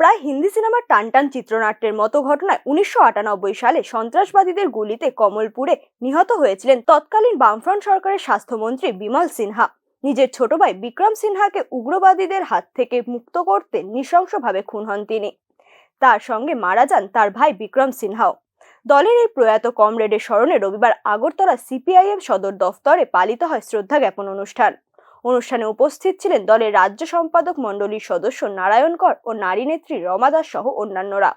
প্রায় হিন্দি সিনেমার টানটান চিত্রনাট্যের মতো ঘটনায় উনিশশো আটানব্বই সালে সন্ত্রাসবাদীদের গুলিতে কমলপুরে নিহত হয়েছিলেন তৎকালীন বামফ্রন্ট সরকারের স্বাস্থ্যমন্ত্রী বিমল সিনহা। নিজের ছোট ভাই বিক্রম সিনহাকে উগ্রবাদীদের হাত থেকে মুক্ত করতে নৃশংসভাবে খুন হন তিনি। তার সঙ্গে মারা যান তার ভাই বিক্রম সিনহাও। দলের এই প্রয়াত কমরেডের স্মরণে রবিবার আগরতলা সিপিআইএম সদর দফতরে পালিত হয় শ্রদ্ধা জ্ঞাপন অনুষ্ঠান। অনুষ্ঠানে উপস্থিত ছিলেন দলের রাজ্য সম্পাদক মণ্ডলীর সদস্য নারায়ণ কর ও নারী নেত্রী রমা দাস সহ অন্যান্যরা।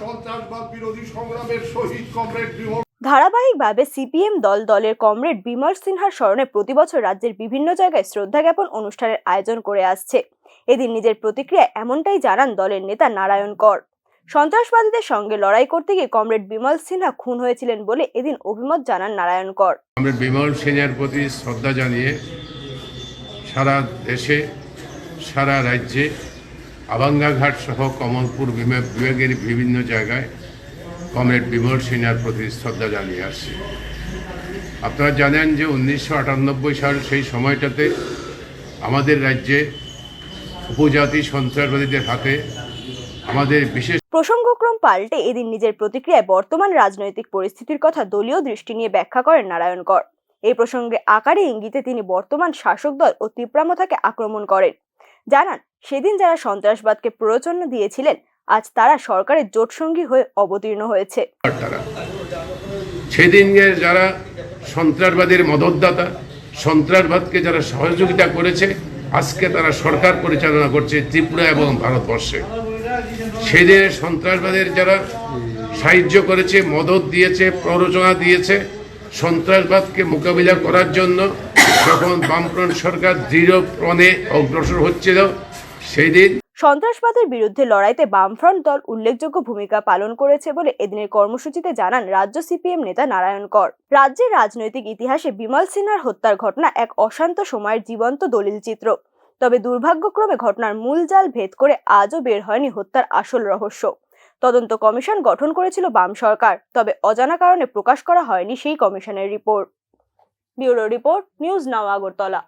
সন্ত্রাসবাদ বিরোধী সংগ্রামের শহীদ কমরেড বিমল ধারাবাহিকভাবে সিপিএম দল, দলের কমরেড বিমল সিনহার স্মরণে প্রতিবছর রাজ্যের বিভিন্ন জায়গায় শ্রদ্ধা জ্ঞাপন অনুষ্ঠানের আয়োজন করে আসছে। এদিন নিজের প্রতিক্রিয়ায় এমনটাই জানান দলের নেতা নারায়ণ কর। সন্ত্রাসবাদীদের সঙ্গে লড়াই করতে গিয়ে কমরেড বিমল সিনহা খুন হয়েছিলেন বলে এদিন অভিমত জানান নারায়ণ কর। আমরা বিমল সেনের প্রতি শ্রদ্ধা জানিয়ে সারা দেশে, সারা রাজ্যে আবাঙ্গাঘাট সহ কমলপুর বিভাগের বিভিন্ন জায়গায় কমরেড বিমল সেনার প্রতি শ্রদ্ধা জানিয়ে আসছি। আপনারা জানেন যে উনিশশো আটানব্বই সাল সেই সময়টাতে আমাদের রাজ্যে উপজাতি সন্ত্রাসবাদীদের হাতে আমাদের বিশেষ প্রসঙ্গক্রম পাল্টে এদিন নিজের প্রতিক্রিয়ায় বর্তমান রাজনৈতিক পরিস্থিতির কথা দলীয় দৃষ্টি নিয়ে ব্যাখ্যা করেন নারায়ণ কর এই প্রসঙ্গে আকারে ইঙ্গিতে তিনি বর্তমান শাসক দল ও তীব্রামথাকে আক্রমণ করেন। জানান, সেদিন যারা সন্ত্রাসবাদকে প্ররোচনা দিয়েছিলেন আজ তারা সরকারের জোটসঙ্গী হয়ে অবতীর্ণ হয়েছে। তারা। সেদিনকে যারা সন্ত্রাসবাদের মদতদাতা, সন্ত্রাসবাদকে যারা সহযোগিতা করেছে, আজকে তারা সরকার পরিচালনা করছে ত্রিপুরা এবং ভারতবর্ষে। সেদিন সন্ত্রাসবাদের যারা সাহায্য করেছে, মদত দিয়েছে, প্ররোচনা দিয়েছে, সন্ত্রাসবাদকে মোকাবিলা করার জন্য যখন বামফ্রন্ট সরকার দৃঢ় প্রণে অগ্রসর হচ্ছিল সেই দিন সন্ত্রাসবাদের বিরুদ্ধে লড়াইতে বামফ্রন্ট দল উল্লেখযোগ্য ভূমিকা পালন করেছে বলে এদিনের কর্মসূচিতে জানান রাজ্য সিপিএম নেতা নারায়ণ কর। রাজ্যের রাজনৈতিক ইতিহাসে বিমল সিনহার হত্যার ঘটনা এক অশান্ত সময়ের জীবন্ত দলিল চিত্র। তবে দুর্ভাগ্যক্রমে ঘটনার মূল জাল ভেদ করে আজও বের হয়নি হত্যার আসল রহস্য। তদন্ত কমিশন গঠন করেছিল বাম সরকার, তবে অজানা কারণে প্রকাশ করা হয়নি সেই কমিশনের report. Bureau report, news now Agartala.